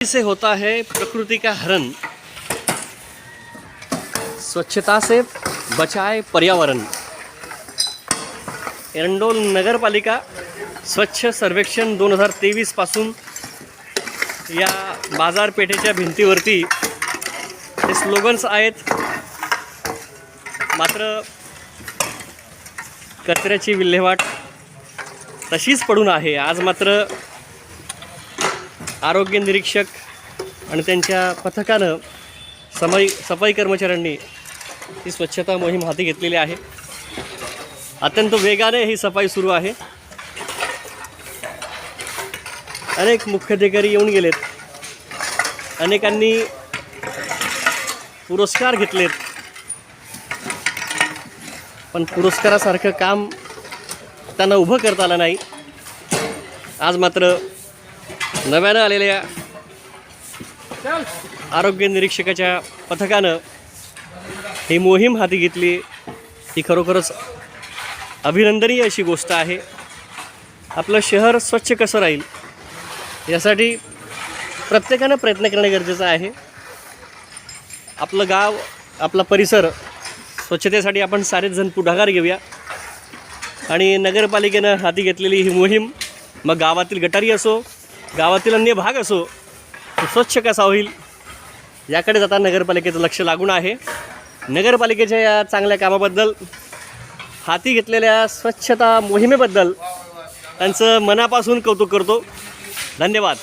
से होता है प्रकृति का हरण। स्वच्छता से बचाए पर्यावरण। एरंडोल नगरपालिका स्वच्छ सर्वेक्षण दोन हजार तेवीसपासून या बाजारपेठेच्या भिंतीवरती हे स्लोगन्स आहेत. मात्र कचऱ्याची विल्हेवाट तशीच पडून आहे. आज मात्र आरोग्य निरीक्षक आणि त्यांच्या पथकानं समाई सफाई कर्मचाऱ्यांनी ही स्वच्छता मोहीम हाती घेतलेली आहे. अत्यंत वेगाने ही सफाई सुरू आहे. अनेक मुख्याधिकारी येऊन गेलेत. अनेकांनी पुरस्कार घेतलेत. पण पुरस्कारासारखं काम त्यांना उभं करता आलं नाही. आज मात्र नव्यानं आलेल्या आरोग्य निरीक्षकाच्या पथकानं ही मोहीम हाती घेतली. ही खरोखरच अभिनंदनीय अशी गोष्ट आहे. आपलं शहर स्वच्छ कसं राहील यासाठी प्रत्येकानं प्रयत्न करणे गरजेचं आहे. आपलं गाव आपला परिसर स्वच्छतेसाठी आपण सारेच जण पुढाकार घेऊया. आणि नगरपालिकेनं हाती घेतलेली ही मोहीम मग गावातील गटारी असो गावातील अन्य भाग असो तो स्वच्छ कसा होईल याकडे जाता नगरपालिकेचं लक्ष लागून आहे. नगरपालिकेच्या या चांगल्या कामाबद्दल हाती घेतलेल्या स्वच्छता मोहिमेबद्दल त्यांचं मनापासून कौतुक करतो. धन्यवाद.